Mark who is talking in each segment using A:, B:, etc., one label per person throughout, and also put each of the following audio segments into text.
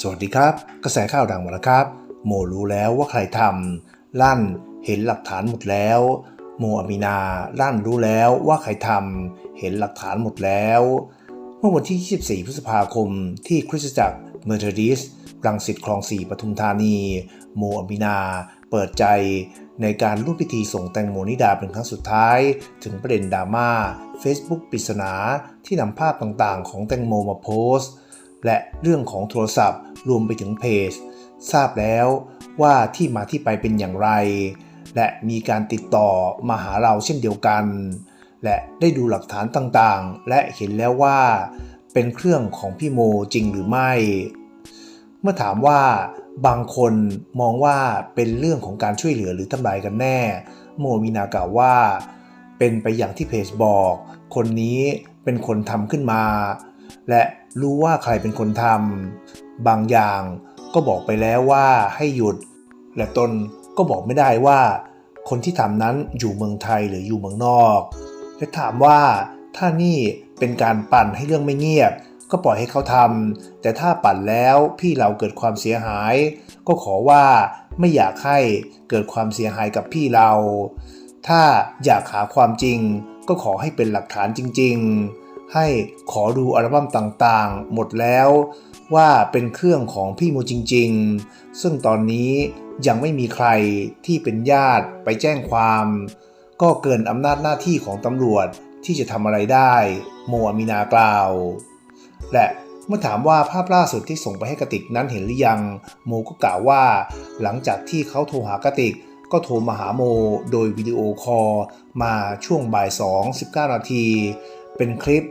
A: สวัสดีครับ กระแสข่าวดังมาแล้วครับ โมรู้แล้วว่าใครทำลั่นเห็นหลักฐานหมดแล้ว โมอามินาลั่นรู้แล้วว่าใครทำเห็นหลักฐานหมดแล้ว เมื่อวันที่ 24 พฤษภาคมที่คริสตจักรเมอร์เทดิสรังสิตคลองสี่ปทุมธานี โมอามินา เปิดใจในการร่วมพิธีส่งแตงโมนิดาเป็นครั้งสุดท้าย ถึงประเด็นดราม่า Facebook ปริศนาที่นำภาพต่างๆ ของแตงโมมาโพสต์ และเรื่องของโทรศัพท์รวมไปถึงเพจ ทราบแล้วว่าที่มาที่ไปเป็นอย่างไร และมีการติดต่อมาหาเราเช่นเดียวกัน และได้ดูหลักฐานต่างๆ และเห็นแล้วว่า เป็นเครื่องของพี่โมจริงหรือไม่ เมื่อถามว่าบางคนมองว่าเป็นเรื่องของการช่วยเหลือหรือทำลายกันแน่ โมมีนากล่าวว่า เป็นไปอย่างที่เพจบอก คนนี้เป็นคนทำขึ้นมา และ รู้ว่าใครเป็นคนทำบางอย่างก็บอกไปแล้วว่าให้หยุด และตนก็บอกไม่ได้ว่า คนที่ทำนั้นอยู่เมืองไทยหรืออยู่เมืองนอก และถามว่าถ้านี่เป็นการปั่นให้เรื่องไม่เงียบ ก็ปล่อยให้เขาทำแต่ถ้าปั่นแล้วพี่เราเกิดความเสียหาย ก็ขอว่าไม่อยากให้เกิดความเสียหายกับพี่เรา ถ้าอยากหาความจริง ก็ขอให้เป็นหลักฐานจริง ๆ ให้ขอดูอัลบั้มต่างๆ หมดแล้วว่าเป็นเครื่องของพี่โมจริง ๆ ซึ่งตอนนี้ยังไม่มีใครที่เป็นญาติไปแจ้งความ ก็เกินอำนาจหน้าที่ของตำรวจที่จะทำอะไรได้ โมอามินากล่าว และเมื่อถามว่าภาพล่าสุดที่ส่งไปให้กติกนั้นเห็นหรือยัง โมก็กล่าวว่า หลังจากที่เขาโทรหากติก ก็โทรมาหาโม โดยวิดีโอคอลมาช่วงบ่าย2 19 นาที เป็นคลิป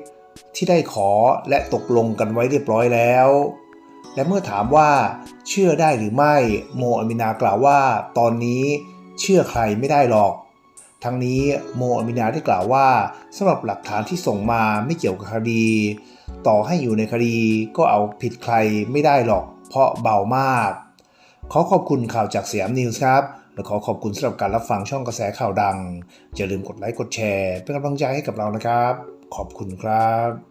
A: ที่ได้ขอและตกลงกันไว้เรียบร้อยแล้ว และเมื่อถามว่าเชื่อได้หรือไม่โมอามินากล่าวว่า ตอนนี้เชื่อใครไม่ได้หรอก ทั้งนี้โมอามินาได้กล่าวว่าสำหรับหลักฐานที่ส่งมาไม่เกี่ยวกับคดี ต่อให้อยู่ในคดีก็เอาผิดใครไม่ได้หรอก เพราะเบามาก ขอขอบคุณข่าวจากสยามนิวส์ครับและขอขอบคุณสำหรับการรับฟังช่องกระแสข่าวดังอย่าลืมกดไลค์กดแชร์ เป็นกำลังใจให้กับเรานะครับ ขอบคุณครับ